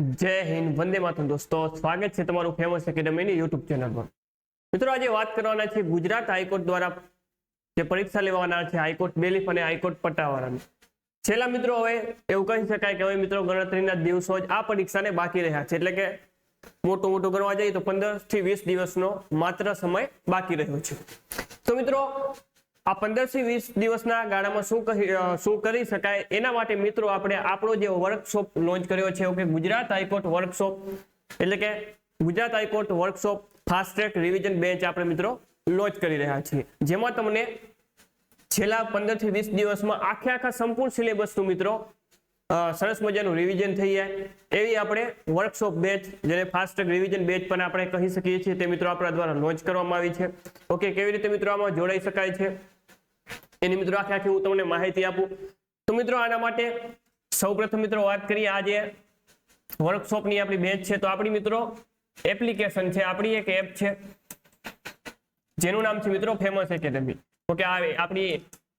જય હિન્દ, વંદે માતરમ દોસ્તો. સ્વાગત છે તમારું ફેમસ એકેડમીની યુટ્યુબ ચેનલ પર. મિત્રો, આજે વાત કરવાના છે ગુજરાત હાઈકોર્ટ દ્વારા જે પરીક્ષા લેવાના છે, હાઈકોર્ટ બેલીફ અને હાઈકોર્ટ પટાવાળાની. છેલ્લા મિત્રો, હવે એવું કહી શકાય કે હવે મિત્રો ગણતરીના દિવસો જ આ પરીક્ષાને બાકી રહ્યા છે. એટલે કે મોટું મોટું ગણવા જઈએ તો પંદરથી વીસ દિવસનો માત્ર સમય બાકી રહ્યો છે. તો મિત્રો આ પંદરથી વીસ દિવસના ગાળામાં શું શું કરી શકાય? એના માટે મિત્રો આપણે આપણો જે વર્કશોપ લોન્ચ કર્યો છે ઓકે ગુજરાત હાઈકોર્ટ વર્કશોપ એટલે કે Gujarat high court workshop fast track revision bench આપણે મિત્રો લોન્ચ કરી રહ્યા છીએ. જેમાં તમને છેલ્લા પંદરથી વીસ દિવસમાં આખે આખા સંપૂર્ણ સિલેબસનું મિત્રો સરસ મજાનું રિવિઝન થઈ જાય. એવી આપણે વર્કશોપ બેચ જેને ફાસ્ટ ટ્રેક રિવિઝન બેચ પણ આપણે કહી શકીએ છીએ, તે મિત્રો આપણા દ્વારા લોન્ચ કરવામાં આવી છે. ઓકે કેવી રીતે મિત્રો આમાં જોડાઈ શકાય છે? એની મિત્રો આખે આખી હું તમને માહિતી આપું? તો મિત્રો આના માટે સૌપ્રથમ મિત્રો વાત કરીએ આજે વર્કશોપની આપણી બેચ છે. તો આપણી મિત્રો એપ્લિકેશન છે. આપણી એક એપ છે. જેનું નામ છે મિત્રો ફેમસ એકેડમી ઓકે આપણી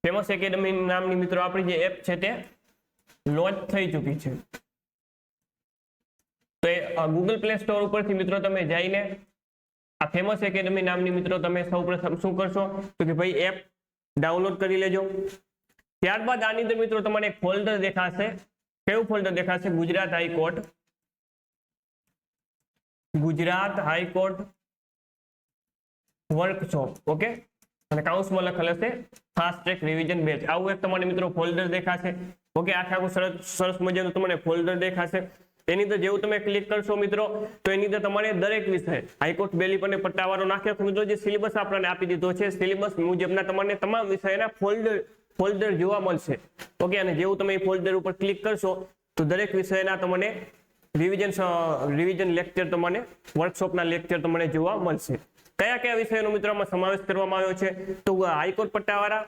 ફેમસ એકેડમી નામની મિત્રો આપણી જે એપ છે તે લોન્ચ થઈ ચૂકી છે. તો એ ગૂગલ પ્લે સ્ટોર ઉપરથી મિત્રો તમે જઈને આ ફેમસ એકેડમી નામની મિત્રો તમે સૌપ્રથમ શું કરશો? તો કે ભાઈ એપ ડાઉનલોડ કરી લેજો. ત્યારબાદ આની અંદર મિત્રો તમને એક ફોલ્ડર દેખાશે. કેવું ફોલ્ડર દેખાશે? Gujarat high court Gujarat high court workshop okay અને કાઉન્સમાં લખેલ હશે ફાસ્ટ ટ્રેક રિવિઝન બેચ આવું એક તમારે મિત્રો ફોલ્ડર દેખાશે. ઓકે આખે આખું સરસ સરસ મજાનું તમને ફોલ્ડર દેખાશે. એની અંદર જેવું તમે ક્લિક કરશો મિત્રો, તો એની અંદર તમારે દરેક વિષય હાઈકોર્ટ બેલીપ અને પટ્ટાવાળો નાખ્યો. છે મિત્રો જે સિલેબસ આપણને આપી દીધો છે સિલેબસ મુજબના તમને તમામ વિષયના ફોલ્ડર ફોલ્ડર જોવા મળશે. ઓકે અને જેવું તમે ફોલ્ડર ઉપર ક્લિક કરશો, તો દરેક વિષયના તમને રિવિઝન રિવિઝન લેક્ચર તમને વર્કશોપના લેક્ચર તમને જોવા મળશે. કયા કયા વિષયોનો મિત્રોમાં સમાવેશ કરવામાં આવ્યો છે? તો હાઈકોર્ટ પટ્ટાવાળા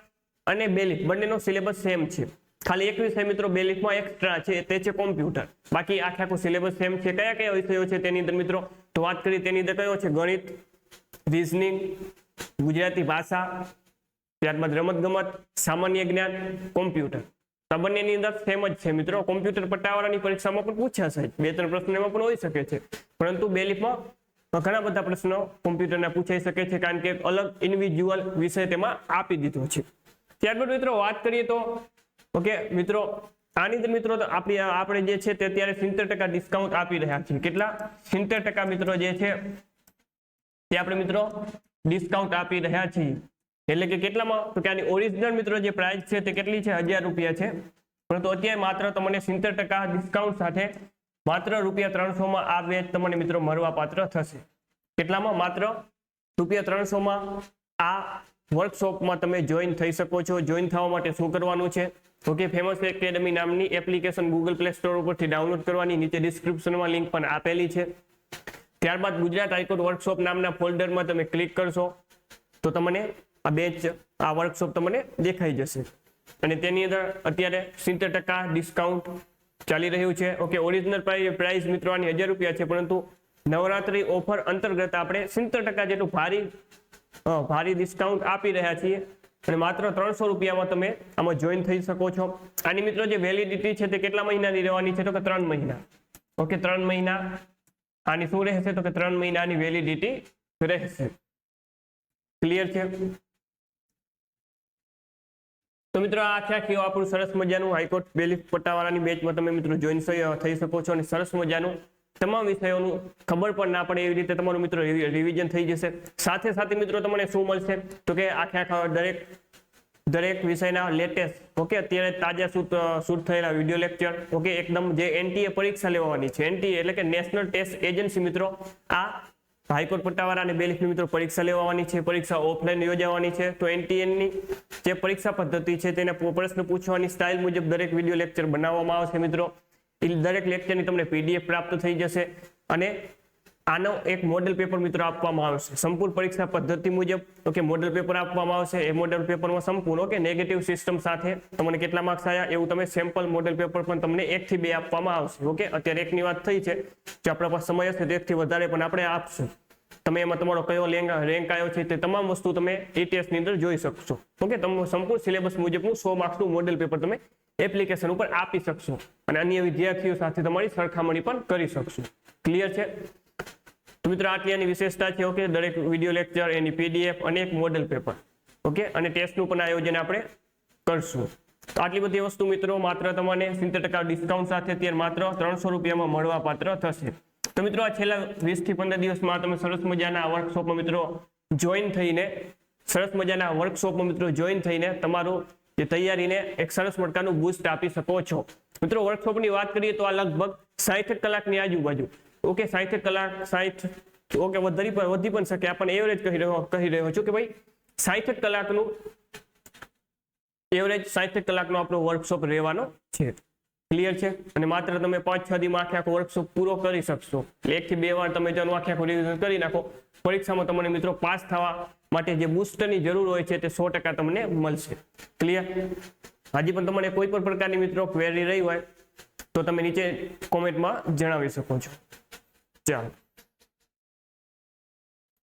અને બેલી બંનેનો સિલેબસ સેમ છે. ખાલી એકવીસ મિત્રો બેલીફમાં એક્સ્ટ્રા છે, તે છે કોમ્પ્યુટર બાકી આખે આખું સિલેબસ સેમ છે, કયા કયા વિષયો છે તેની અંદર મિત્રો? તો વાત કરી, તેની અંદર કયો છે? ગણિત રિઝનિંગ ગુજરાતી ભાષા, ત્યારબાદ રમત ગમત સામાન્ય જ્ઞાન કોમ્પ્યુટર આ બંનેની અંદર સેમ જ છે મિત્રો. કોમ્પ્યુટર પટ્ટાવાળાની પરીક્ષામાં પણ પૂછાશે જ. બે ત્રણ પ્રશ્નો એમાં પણ હોઈ શકે છે. પરંતુ બેલીફમાં ઘણા બધા પ્રશ્નો કોમ્પ્યુટરના પૂછાઈ શકે છે, કારણ કે અલગ ઇન્ડિવિજ્યુઅલ વિષય તેમાં આપી દીધો છે. ત્યારબાદ મિત્રો વાત કરીએ તો ઓકે, મિત્રો, આની અંદર મિત્રો આપણી આપણે જે છે તે અત્યારે સિત્તેર ટકા ડિસ્કાઉન્ટ આપી રહ્યા છીએ. કેટલા? સિત્તેર ટકા મિત્રો જે છે તે આપણે મિત્રો ડિસ્કાઉન્ટ આપી રહ્યા છીએ. એટલે કે કેટલામાં? તો કે આની ઓરિજિનલ મિત્રો જે પ્રાઇસ છે તે કેટલી છે? હજાર રૂપિયા છે. પરંતુ અત્યારે માત્ર તમને સિત્તેર ટકા ડિસ્કાઉન્ટ સાથે માત્ર રૂપિયા ત્રણસો માં આ વેચ તમને મિત્રો મળવાપાત્ર થશે. કેટલામાં? માત્ર રૂપિયા ત્રણસો માં આ વર્કશોપમાં તમે જોઈન થઈ શકો છો. જોઈન થવા માટે શું કરવાનું છે? ઓકે ફેમસ એકેડમી નામની એપ્લિકેશન ગૂગલ પ્લે સ્ટોર ઉપરથી ડાઉનલોડ કરવાની નીચે ડિસ્ક્રિપ્શનમાં લિંક પણ આપેલી છે. ત્યારબાદ ગુજરાત હાઈકોર્ટ વર્કશોપ નામના ફોલ્ડરમાં તમે ક્લિક કરશો, તો તમને આ બેચ આ વર્કશોપ તમને દેખાઈ જશે. અને તેની અંદર અત્યારે સિત્તેર ટકા ડિસ્કાઉન્ટ ચાલી રહ્યું છે. ઓકે ઓરિજિનલ પ્રાઇસ મિત્રો આની હજાર રૂપિયા છે, પરંતુ નવરાત્રી ઓફર અંતર્ગત આપણે સિત્તેર ટકા જેટલું ભારી ભારી ડિસ્કાઉન્ટ આપી રહ્યા છીએ. અને માત્ર ત્રણસો રૂપિયામાં તમે આમાં જોઈન થઈ શકો છો. આની મિત્રો જે વેલિડિટી છે તે કેટલા મહિનાની રહેવાની છે તો કે ત્રણ મહિના. ઓકે ત્રણ મહિના આની શું રહેશે તો કે ત્રણ મહિનાની વેલિડિટી રહેશે. ક્લિયર છે? તો મિત્રો આ આખે આખી આપણું સરસ મજાનું હાઈકોર્ટ બેલીફ પટ્ટાવાળાની બેચમાં તમે મિત્રો જોઈન થઈ શકો છો અને સરસ મજાનું તમામ વિષયોનું ખબર પણ ના પડે એવી રીતે તમારું મિત્રો રિવિઝન થઈ જશે. સાથે સાથે મિત્રો તમને શું મળશે? તો કે આખે આખા દરેક દરેક વિષયના લેટેસ્ટ ઓકે અત્યારે તાજા શૂટ થયેલા વીડિયો લેક્ચર ઓકે એકદમ જે એનટીએ પરીક્ષા લેવાની છે. એનટીએ એટલે કે નેશનલ ટેસ્ટ એજન્સી મિત્રો, આ હાઈકોર્ટ પટ્ટાવાળા અને બેલીફની મિત્રો પરીક્ષા લેવાની છે. પરીક્ષા ઓફલાઈન યોજાવાની છે. તો એનટીએનની જે પરીક્ષા પદ્ધતિ છે, તેને પ્રશ્ન પૂછવાની સ્ટાઇલ મુજબ દરેક વીડિયો લેક્ચર બનાવવામાં આવશે મિત્રો. દરેક લેક્ચરની તમને પીડીએફ પ્રાપ્ત થઈ જશે અને આનો એક મોડેલ પેપર મિત્રો આપવામાં આવશે. સંપૂર્ણ પરીક્ષા પદ્ધતિ મુજબ ઓકે મોડેલ પેપર આપવામાં આવશે, એ મોડેલ પેપરમાં સંપૂર્ણ, ઓકે નેગેટિવ સિસ્ટમ સાથે તમને કેટલા માર્ક્સ આવ્યા એવું તમે સેમ્પલ મોડેલ પેપર પણ તમને એક થી બે આપવામાં આવશે, ઓકે? અત્યારે એકની વાત થઈ છે, જો આપણા પાસે સમય હશે તો એકથી વધારે પણ આપણે આપશું. તમે એમાં તમારો કયો રેન્ક આવ્યો છે તે તમામ વસ્તુ તમે એ ટેસ્ટની અંદર જોઈ શકશો, ઓકે? તમે સંપૂર્ણ સિલેબસ મુજબનું સો માર્ક્સનું મોડેલ પેપર તમે એપ્લિકેશન ઉપર આપી શકશો. અને અન્ય વિદ્યાર્થીઓ સાથે તમારી સરખામણી પણ કરી શકશો. ક્લિયર છે? તો મિત્રો, આટલી એની વિશેષતા છે ઓકે દરેક વીડિયો લેક્ચર એની પીડીએફ અને એક મોડેલ પેપર ઓકે અને ટેસ્ટનું પણ આયોજન આપણે કરશું. તો આટલી બધી વસ્તુ મિત્રો, માત્ર તમને સિત્તેર ટકા ડિસ્કાઉન્ટ સાથે અત્યારે માત્ર ત્રણસો રૂપિયામાં મળવા પાત્ર થશે. તો મિત્રો, આ છેલ્લા વીસથી પંદર દિવસમાં તમે સરસ મજાના વર્કશોપમાં મિત્રો જોઈન થઈને, સરસ મજાના વર્કશોપમાં મિત્રો જોઈન થઈને તમારું જે તૈયારીને એક સરસ મટકાનું બુસ્ટ આપી શકો છો. મિત્રો વર્કશોપની વાત કરીએ તો આ લગભગ સાહીઠ કલાકની આજુબાજુ. ઓકે, સાહીઠ કલાક, સાહીઠ, ઓકે, વધારી પણ, વધી પણ શકે. આપણને એવરેજ કહી રહ્યો કહી રહ્યો છું કે ભાઈ, સાહીઠ કલાકનું એવરેજ સાહીઠ કલાકનો આપણો વર્કશોપ રહેવાનો છે. ક્લિયર છે? અને માત્ર તમે પાંચ, છ દીમાં આખે આખો વર્કશોપ પૂરો કરી શકશો. એટલે એક થી બે વાર તમે જેનું આખે આખું રિવિઝન કરી નાખો, પરીક્ષામાં તમને મિત્રો પાસ થવા માટે જે બુસ્ટરની જરૂર હોય છે તે સો ટકા તમને મળશે. ક્લિયર હજી પણ તમને કોઈ પણ પ્રકારની મિત્રો ક્વેરી રહી હોય, તો તમે નીચે કોમેન્ટમાં જણાવી શકો છો. ચાલો.